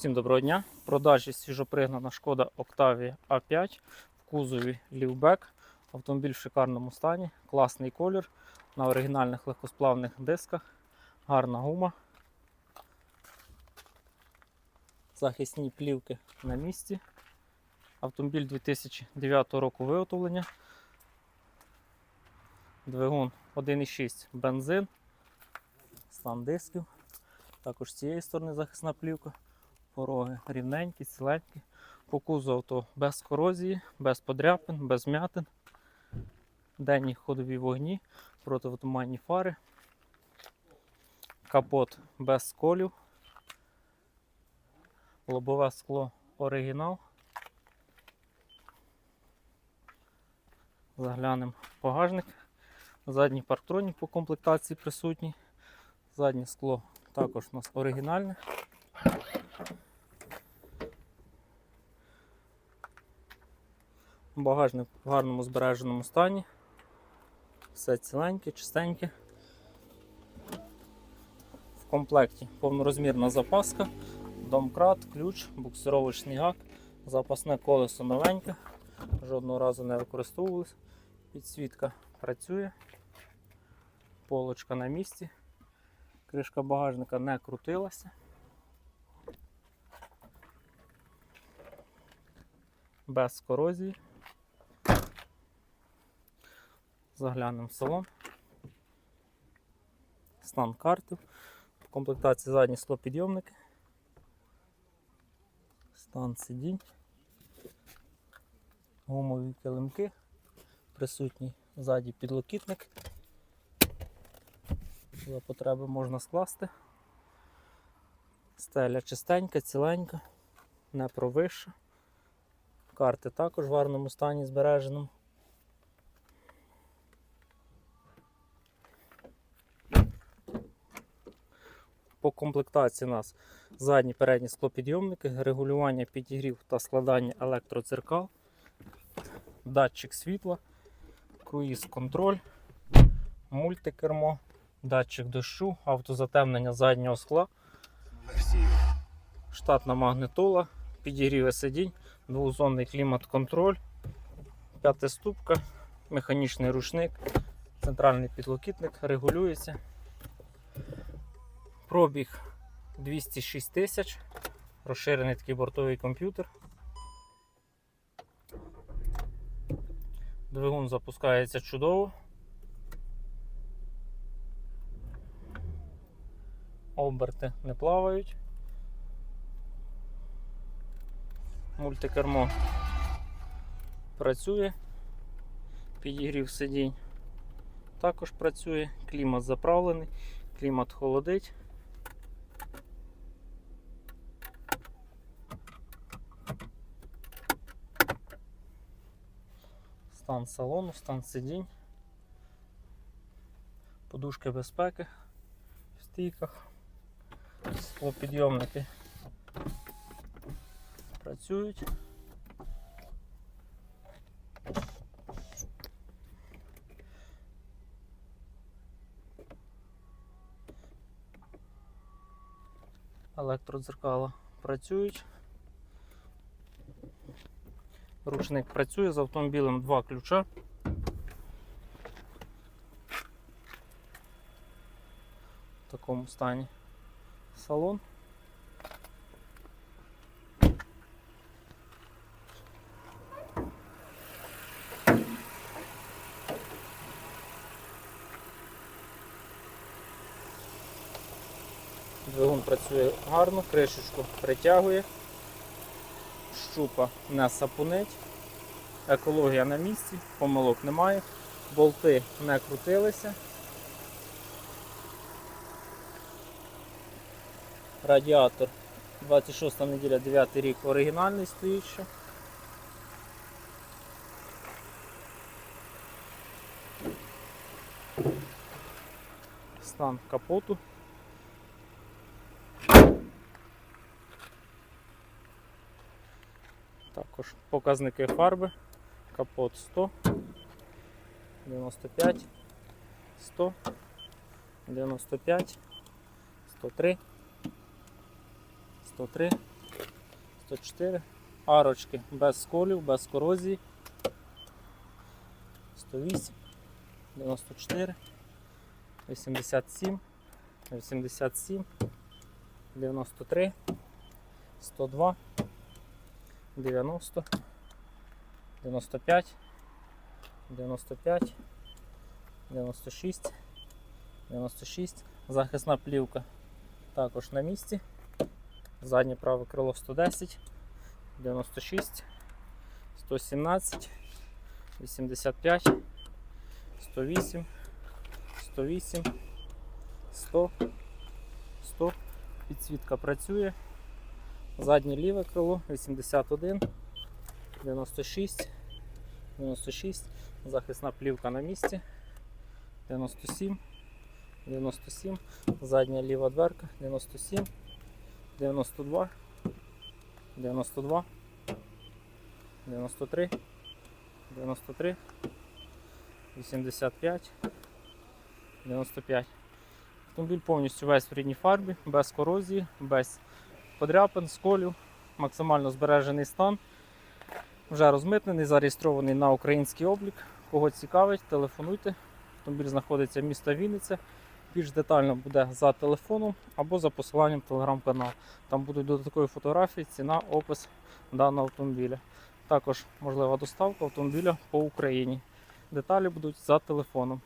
Всім доброго дня. В продажі свіжопригнана шкода Octavia A5 в кузові лівбек. Автомобіль в шикарному стані, класний колір на оригінальних легкосплавних дисках, гарна гума. Захисні плівки на місці. Автомобіль 2009 року виготовлення. Двигун 1,6 бензин. Стан дисків. Також з цієї сторони захисна плівка. Пороги рівненькі, ціленькі. По кузову то без корозії, без подряпин, без м'ятин. Денні ходові вогні, противотуманні фари. Капот без сколів. Лобове скло оригінал. Заглянемо в багажник. Задній парктронік по комплектації присутній. Заднє скло також у нас оригінальне. Багажник в гарному збереженому стані. Все ціленьке, чистеньке. В комплекті повнорозмірна запаска, домкрат, ключ, буксировочний гак, запасне колесо новеньке, жодного разу не використовувалось. Підсвітка працює, полочка на місці, кришка багажника не крутилася. Без корозії. Заглянемо в салон. Стан карти. В комплектації задні склопідйомники. Стан сидінь. Гумові килимки. Присутній ззаді підлокітник. За потреби можна скласти. Стеля чистенька, ціленька, не провища. Карти також в гарному стані збереженому. По комплектації у нас задні передні склопідйомники, регулювання підігрів та складання електродзеркал, датчик світла, круїз контроль, мультикермо, датчик дощу, автозатемнення заднього скла, штатна магнитола, підігріви сидінь, двозонний клімат-контроль, п'ятиступка, механічний рушник, центральний підлокітник, регулюється. Пробіг 206 тисяч, розширений такий бортовий комп'ютер. Двигун запускається чудово. Оберти не плавають. Мультикермо працює, підігрів сидінь також працює, клімат заправлений, клімат холодить. Стан салону, стан сидінь, подушки безпеки в стійках, склопідйомники працюють. Електродзеркала працюють. Ручник працює з автомобілем два ключа. В такому стані салон. Двигун працює гарно, кришечку притягує, щупа не сапунить, екологія на місці, помилок немає, болти не крутилися. Радіатор 26 неділя 9 рік оригінальний стоїть ще. Стан капоту. Також показники фарби. Капот 100, 95, 100, 95, 103, 103, 104. Арочки без сколів, без корозії. 108, 94, 87, 87, 93, 102, 90, 95, 95, 96, 96. Захисна плівка також на місці. Заднє праве крило 110, 96, 117, 85, 108, 108, 100, 100. Підсвітка працює. Заднє ліве крило 81, 96, 96. Захисна плівка на місці. 97, 97. Задня ліва дверка 97, 92, 92, 93, 93, 85, 95. Автомобіль повністю весь в рідній фарбі, без корозії, без подряпин, сколів, максимально збережений стан. Вже розмитнений, зареєстрований на український облік. Кого цікавить, телефонуйте. Автомобіль знаходиться в місто Вінниця. Більш детально буде за телефоном або за посиланням в телеграм-канал. Там будуть додаткові фотографії, ціна, опис даного автомобіля. Також можлива доставка автомобіля по Україні. Деталі будуть за телефоном.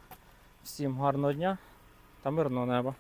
Всім гарного дня та мирного неба!